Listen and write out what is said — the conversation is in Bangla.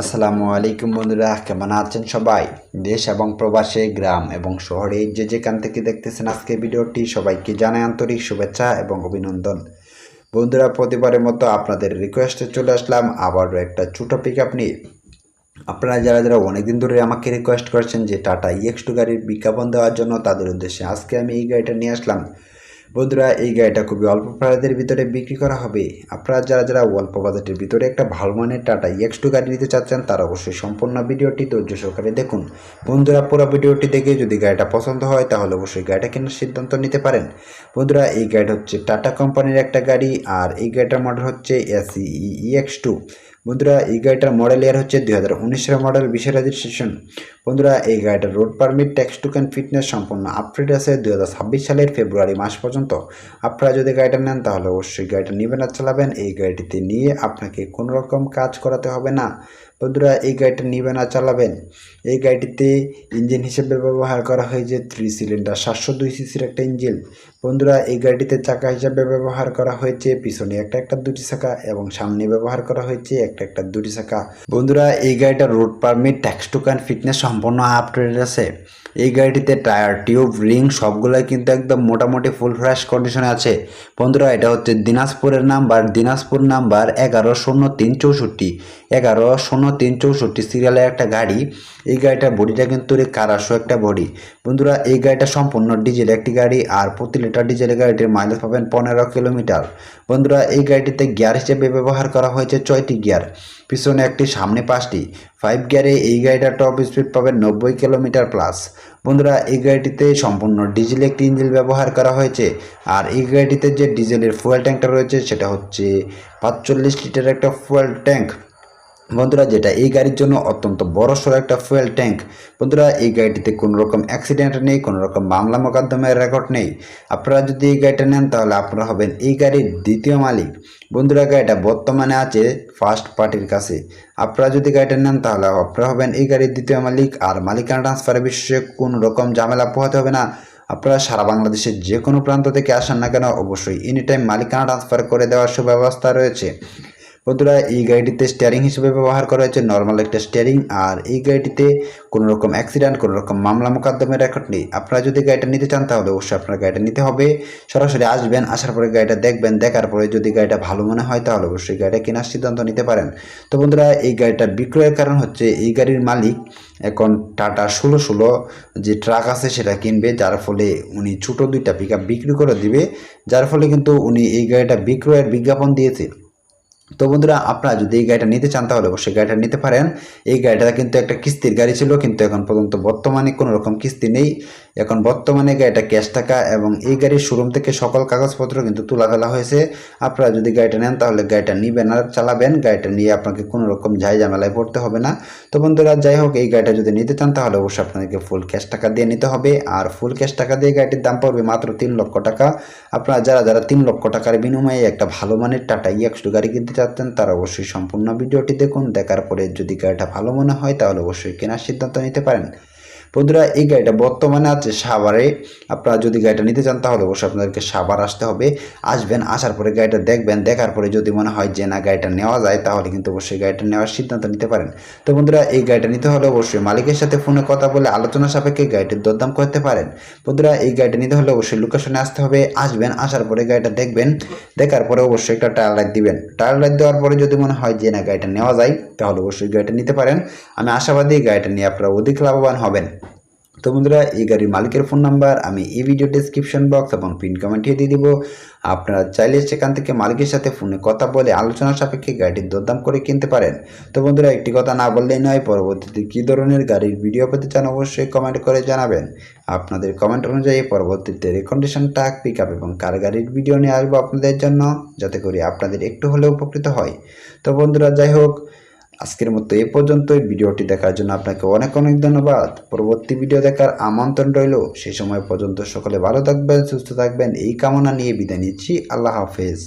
আসসালামু আলাইকুম বন্ধুরা, কেমন আছেন সবাই? দেশ এবং প্রবাসে, গ্রাম এবং শহরে, যে যেখান থেকে দেখতেছেন আজকে ভিডিওটি, সবাইকে জানাই আন্তরিক শুভেচ্ছা এবং অভিনন্দন। বন্ধুরা, প্রতিবারের মতো আপনাদের রিকোয়েস্টে চলে আসলাম আবারও একটা ছোটো পিক আপ নিয়ে। আপনারা যারা যারা অনেকদিন ধরে আমাকে রিকোয়েস্ট করেছেন যে টাটা ইএক্স টু গাড়ির বিজ্ঞাপন দেওয়ার জন্য, তাদের উদ্দেশ্যে আজকে আমি এই গাড়িটা নিয়ে আসলাম। বন্ধুরা, এই গাড়িটা খুবই অল্প প্রাইজের ভিতরে বিক্রি করা হবে। আপনারা যারা যারা অল্প বাজেটের ভিতরে একটা ভালো মানের টাটা ইএক্স টু গাড়ি নিতে চাচ্ছেন, তারা অবশ্যই সম্পূর্ণ ভিডিওটি ধৈর্য সহকারে দেখুন। বন্ধুরা, পুরো ভিডিওটি দেখে যদি গাড়িটা পছন্দ হয়, তাহলে অবশ্যই গাড়িটা কেনার সিদ্ধান্ত নিতে পারেন। বন্ধুরা, এই গাড়িটা হচ্ছে টাটা কোম্পানির একটা গাড়ি, আর এই গাড়িটার মডেল হচ্ছে এসি ইএক্স টু বন্ধুরা, এই গাড়িটার মডেল ইয়ার হচ্ছে দুই হাজার উনিশের মডেল বিশের রেজিস্ট্রেশন বন্ধুরা, এই গাড়িটার road permit tax token fitness সম্পূর্ণ আপডেট আছে দু হাজার ছাব্বিশ সালের ফেব্রুয়ারি মাস পর্যন্ত। আপনারা যদি গাড়িটা নেন, তাহলে অবশ্যই গাড়িটা নেবেন আর চালাবেন। এই গাড়িটিতে নিয়ে আপনাকে কোনো রকম কাজ করাতে হবে না। বন্ধুরা, এই গাড়িটা নেবেন আর চালাবেন। এই গাড়িটিতে ইঞ্জিন হিসেবে ব্যবহার করা হয়েছে থ্রি সিলিন্ডার সাতশো দুই সিসির একটা ইঞ্জিন। বন্ধুরা, এই গাড়িটিতে চাকা হিসাবে ব্যবহার করা হয়েছে, পিছনে একটা একটা দুটি চাকা এবং সামনে ব্যবহার করা হয়েছে একটা একটা দুটি চাকা। বন্ধুরা, এই গাড়িটা road permit tax token fitness সম্পূর্ণ আপডেট আছে। এই গাড়িটিতে টায়ার, টিউব, রিং সবগুলোই কিন্তু একদম মোটামুটি ফুল ফ্রেশ কন্ডিশনে আছে। বন্ধুরা, এটা হচ্ছে দিনাজপুরের নাম্বার, দিনাজপুর নাম্বার এগারো শূন্য তিন চৌষট্টি। এগারো শূন্য তিন চৌষট্টি সিরিয়ালের একটা গাড়ি। এই গাড়িটার বডিটা কিন্তু কারাসো একটা বডি। বন্ধুরা, এই গাড়িটা সম্পূর্ণ ডিজেল একটি গাড়ি আর প্রতি লিটার ডিজেল গাড়িটির মাইলেজ পাবেন পনেরো কিলোমিটার বন্ধুরা, এই গাড়িটিতে গিয়ার হিসেবে ব্যবহার করা হয়েছে ছয়টি গিয়ার পিছনে একটি, সামনে পাঁচটি। ফাইভ গিয়ারে এই গাড়িটার টপ স্পিড পাবেন নব্বই কিলোমিটার প্লাস বন্ধুরা, এই গাড়িটিতে সম্পূর্ণ ডিজেল একটি ইঞ্জিন ব্যবহার করা হয়েছে। আর এই গাড়িটিতে যে ডিজেলের ফুয়েল ট্যাঙ্কটা রয়েছে, সেটা হচ্ছে পাঁচচল্লিশ লিটার একটা ফুয়েল ট্যাঙ্ক বন্ধুরা, যেটা এই গাড়ির জন্য অত্যন্ত বড় সড়ো একটা ফুয়েল ট্যাঙ্ক বন্ধুরা, এই গাড়িটিতে কোনো রকম অ্যাক্সিডেন্ট নেই কোনো রকম মামলা মোকদ্দমের রেকর্ড নেই। আপনারা যদি এই গাড়িটা নেন, তাহলে আপনারা হবেন এই গাড়ির দ্বিতীয় মালিক। বন্ধুরা, গাড়িটা বর্তমানে আছে ফার্স্ট পার্টির কাছে। আপনারা যদি গাড়িটা নেন, তাহলে আপনারা হবেন এই গাড়ির দ্বিতীয় মালিক। আর মালিকানা ট্রান্সফারের বিষয়ে কোনো রকম ঝামেলা পোহাতে হবে না। আপনারা সারা বাংলাদেশের যে কোনো প্রান্ত থেকে আসেন না কেন, অবশ্যই এনি টাইম মালিকানা ট্রান্সফার করে দেওয়ার সুব্যবস্থা রয়েছে। বন্ধুরা, এই গাড়িটিতে স্টিয়ারিং হিসেবে ব্যবহার করা হয়েছে নর্মাল একটা স্টিয়ারিং আর এই গাড়িটিতে কোনো রকম অ্যাক্সিডেন্ট কোনো রকম মামলা মোকদ্দমের রেকর্ড নেই। আপনারা যদি গাড়িটা নিতে চান, তাহলে অবশ্যই আপনার গাড়িটা নিতে হবে। সরাসরি আসবেন, আসার পরে গাড়িটা দেখবেন, দেখার পরে যদি গাড়িটা ভালো মনে হয়, তাহলে অবশ্যই গাড়িটা কেনার সিদ্ধান্ত নিতে পারেন। তো বন্ধুরা, এই গাড়িটা বিক্রয়ের কারণ হচ্ছে, এই গাড়ির মালিক এখন টাটা ষোলো ষোলো যে ট্রাক আছে, সেটা কিনবে, যার ফলে উনি ছোটো দুইটা পিক বিক্রি করে দিবে। যার ফলে কিন্তু উনি এই গাড়িটা বিক্রয়ের বিজ্ঞাপন দিয়েছে। তো বন্ধুরা, আপনারা যদি এই গাড়িটা নিতে চান, তাহলে অবশ্যই গাড়িটা নিতে পারেন। এই গাড়িটা কিন্তু একটা কিস্তির গাড়ি ছিল, কিন্তু এখন পর্যন্ত বর্তমানে কোনো রকম কিস্তি নেই। এখন বর্তমানে গাড়িটা ক্যাশ টাকা এবং এই গাড়ির শোরুম থেকে সকল কাগজপত্র কিন্তু তুলা ফেলা হয়েছে। আপনারা যদি গাড়িটা নেন, তাহলে গাড়িটা নিবেন আর চালাবেন। গাড়িটা নিয়ে আপনাকে কোনো রকম ঝাই ঝামেলায় পড়তে হবে না। তো বন্ধুরা, যাই হোক, এই গাড়িটা যদি নিতে চান, তাহলে অবশ্যই আপনাদেরকে ফুল ক্যাশ টাকা দিয়ে নিতে হবে। আর ফুল ক্যাশ টাকা দিয়ে গাড়িটির দাম পড়বে মাত্র তিন লক্ষ টাকা। আপনারা যারা যারা তিন লক্ষ টাকার বিনিময়ে একটা ভালো মানের টাটা ইএক্স গাড়ি কিনতে চাচ্ছেন, তারা অবশ্যই সম্পূর্ণ ভিডিওটি দেখুন। দেখার পরে যদি গাড়িটা ভালো মনে হয়, তাহলে অবশ্যই কেনার সিদ্ধান্ত নিতে পারেন। বন্ধুরা, এই গাড়িটা বর্তমানে আছে সাভারে। আপনারা যদি গাড়িটা নিতে চান, তাহলে অবশ্যই আপনাদেরকে সাভার আসতে হবে। আসবেন, আসার পরে গাড়িটা দেখবেন, দেখার পরে যদি মনে হয় যে না, গাড়িটা নেওয়া যায়, তাহলে কিন্তু অবশ্যই গাড়িটা নেওয়ার সিদ্ধান্ত নিতে পারেন। তো বন্ধুরা, এই গাড়িটা নিতে হলে অবশ্যই মালিকের সাথে ফোনে কথা বলে আলোচনা সাপেক্ষে গাড়িটির দরদাম করতে পারেন। বন্ধুরা, এই গাড়িটা নিতে হলে অবশ্যই লোকেশনে আসতে হবে। আসবেন, আসার পরে গাড়িটা দেখবেন। দেখার পরে অবশ্যই একটা টায়ার লাইট দিবেন। টায়ার লাইট দেওয়ার পরে যদি মনে হয় যে না, গাড়িটা নেওয়া যায়, তাহলে অবশ্যই গাড়িটা নিতে পারেন। আমি আশাবাদী গাড়িটা নিয়ে আপনারা অধিক লাভবান হবেন। তো বন্ধুরা, এই গাড়ির মালিকের ফোন নাম্বার আমি এই ভিডিও ডিসক্রিপশন বক্স এবং পিন কমেন্টে দিয়ে দিব। আপনারা চাইলে সেখান থেকে মালিকের সাথে ফোনে কথা বলে আলোচনা সাপেক্ষে গাড়িটির দরদাম করে কিনতে পারেন। তো বন্ধুরা, একটি কথা না বললেই নয়, পরবর্তীতে কী ধরনের গাড়ির ভিডিও পেতে চান অবশ্যই কমেন্ট করে জানাবেন। আপনাদের কমেন্ট অনুযায়ী পরবর্তীতে রিকন্ডিশন টাক পিক আপ এবং কার গাড়ির ভিডিও নিয়ে আসব আপনাদের জন্য, যাতে করে আপনাদের একটু হলেও উপকৃত হয়। তো বন্ধুরা, যাই হোক আজকের মতো এ পর্যন্তই। ভিডিওটি দেখার জন্য আপনাকে অনেক অনেক ধন্যবাদ। পরবর্তী ভিডিও দেখার আমন্ত্রণ রইল। সেই সময় পর্যন্ত সকলে ভালো থাকবেন, সুস্থ থাকবেন। এই কামনা নিয়ে বিদায় নিচ্ছি। আল্লাহ হাফেজ।